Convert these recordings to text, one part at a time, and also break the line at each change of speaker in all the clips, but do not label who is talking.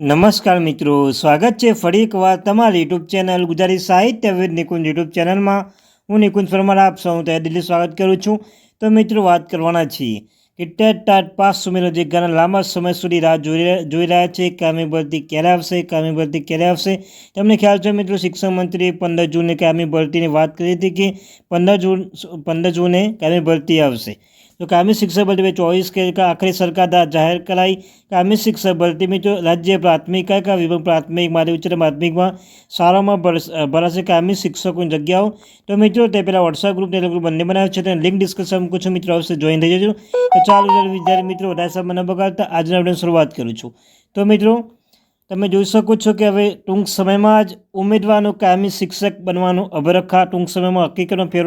નમસ્કાર મિત્રો, સ્વાગત છે ફરી એકવાર તમારી યુટ્યુબ ચેનલ ગુજરાતી સાહિત્ય વિદ નિકુંજ યુટ્યુબ ચેનલમાં. હું નિકુંજ પરમાર, આપ સૌ ત્યાં દિલ્હી સ્વાગત કરું છું. તો મિત્રો, વાત કરવાના છીએ કે ટેટ ટાટ પાસ સુમેરો જે ઘણા લાંબા સમય સુધી રાહ જોઈ રહ્યા છે, કામી ભરતી ક્યારે આવશે, કામી ભરતી ક્યારે આવશે? તમને ખ્યાલ છે મિત્રો, શિક્ષણ મંત્રીએ પંદર જૂને કામી ભરતીની વાત કરી હતી કે પંદર જૂન પંદર જૂને કામી ભરતી આવશે. તો કામી શિક્ષક ભરતી બે ચોવીસ કે કે આખરી સરકાર દ્વારા જાહેર કરાઈ કામી શિક્ષક ભરતી મિત્રો રાજ્ય પ્રાથમિક કયા કયા વિભાગ પ્રાથમિક માધ્યમિક ઉચ્ચતર માધ્યમિકમાં ભરસ- ભરાશે કામી શિક્ષકોની જગ્યાઓ તો મિત્રો તે પહેલાં વોટ્સઅપ ગ્રુપ ટેલિગ્રુપ બંને બનાવ્યો છે તેને લિંક ડિસ્કશન મૂકું છું મિત્રો અવશ્ય જોઈન થઈ જજો તો ચાલો વિદ્યાર્થી મિત્રો વધારે સમય ન બગાડતા આજના આપણે શરૂઆત કરું છું તો મિત્રો તમે જોઈ શકો છો કે હવે ટૂંક સમયમાં જ ઉમેદવારનું કાયમી શિક્ષક બનવાનું અભરખા ટૂંક સમયમાં હકીકતમાં ફેર,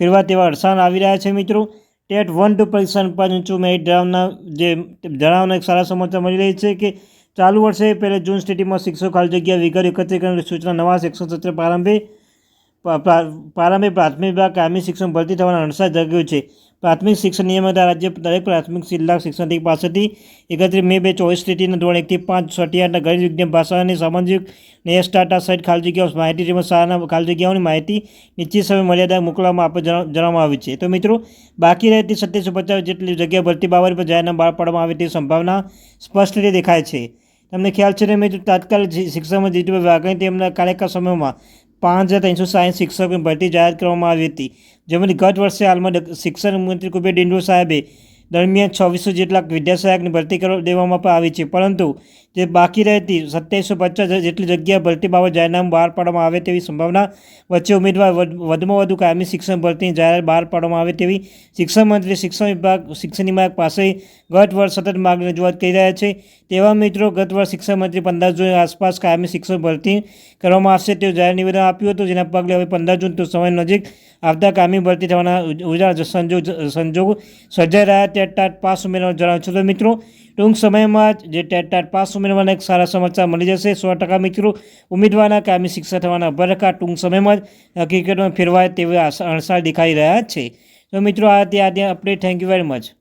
ફેરવા તેવા અડસાણ આવી રહ્યા છે, મિત્રો. ટેટ વન, ટુ પરીક્ષાનું પાંચ ઊંચું મેરિટ ધરાવનાર જે જણાવવાના એક સારા સમાચાર મળી રહી છે કે ચાલુ વર્ષે પહેલાં જૂન સ્ટેટીમાં શિક્ષકો ખાલી જગ્યા વિગત એકત્રીકરણ સૂચના નવા શિક્ષણ સત્ર પ્રારંભે પ્રા- પ્રા- પ્રારંભે પ્રાથમિક વિભાગ કાયમી શિક્ષણ ભરતી થવાનો અણસાર જગ્યો છે. પ્રાથમિક શિક્ષણ નિયમતા રાજ્ય દરેક પ્રાથમિક જિલ્લા શિક્ષણ પાસેથી એકત્રીસ મે બે ચોવીસ સ્થિતિના ધોરણ એકથી પાંચ છઠ્ઠી આઠના ગણિત, વિજ્ઞાન, ભાષા અને સામાજિક ને સ્ટાટા સહિત ખાલી જગ્યાઓ માહિતી તેમજ શાળાના ખાલી જગ્યાઓની માહિતી નિશ્ચિત સમય મર્યાદા મોકલવામાં આપે જણાવવામાં આવી છે. તો મિત્રો, બાકી રહેતી સત્યાવીસો પચાસ જેટલી જગ્યા ભરતી બાબત પર જાહેરનામું બહાર પાડવામાં આવે તેવી સંભાવના સ્પષ્ટ રીતે દેખાય છે. તમને ખ્યાલ છે ને મિત્રો, તાત્કાલિક શિક્ષણમાં જીતુભાઈ વાઘાણી તેમના કાર્યકાળ સમયમાં પાંચ હજાર ત્રણસો સાહીઠ શિક્ષકોની ભરતી જાહેર કરવામાં આવી હતી. જેમાંથી ગત વર્ષે હાલમાં શિક્ષણ મંત્રી કુબેર ડિંડો સાહેબે દરમિયાન છવ્વીસો જેટલા વિદ્યાસહાયકની ભરતી કરવા દેવામાં પણ આવી છે. પરંતુ જે બાકી રહેતી સત્યાવીસો પચાસ જેટલી જગ્યા ભરતી બાબત જાહેરનામું બહાર પાડવામાં આવે તેવી સંભાવના વચ્ચે ઉમેદવાર વધ- વધુમાં વધુ કાયમી શિક્ષણ ભરતીની જાહેરાત બહાર પાડવામાં આવે તેવી શિક્ષણ મંત્રી, શિક્ષણ વિભાગ શિક્ષણ વિભાગ પાસે ગત વર્ષ સતત માગણી રજૂઆત કરી રહ્યા છે. તેવા મિત્રો ગત વર્ષ શિક્ષણ મંત્રી પંદર જૂન આસપાસ કાયમી શિક્ષણ ભરતી કરવામાં આવશે તેવું જાહેર નિવેદન આપ્યું હતું. જેના પગલે હવે પંદર જૂન તો સમય નજીક આવતા કાયમી ભરતી થવાના ઉજ- સંજોગ સંજોગ સર્જાઈ રહ્યા ટેટ ટાટ પાસ ઉમેરવાનું જણાવ્યું છે. તો મિત્રો, ટૂંક સમયમાં જ જે ટેટ ટાટ પાસ ઉમેરવાના એક સારા સમાચાર મળી જશે. સો ટકા મિત્રો, ઉમેદવારના કાયમી શિક્ષા થવાના ભરકા ટૂંક સમયમાં જ હકીકતમાં ફેરવાય તેવા અણસાર દેખાઈ રહ્યા છે. તો મિત્રો, આ ત્યાં ત્યાં update thank you very much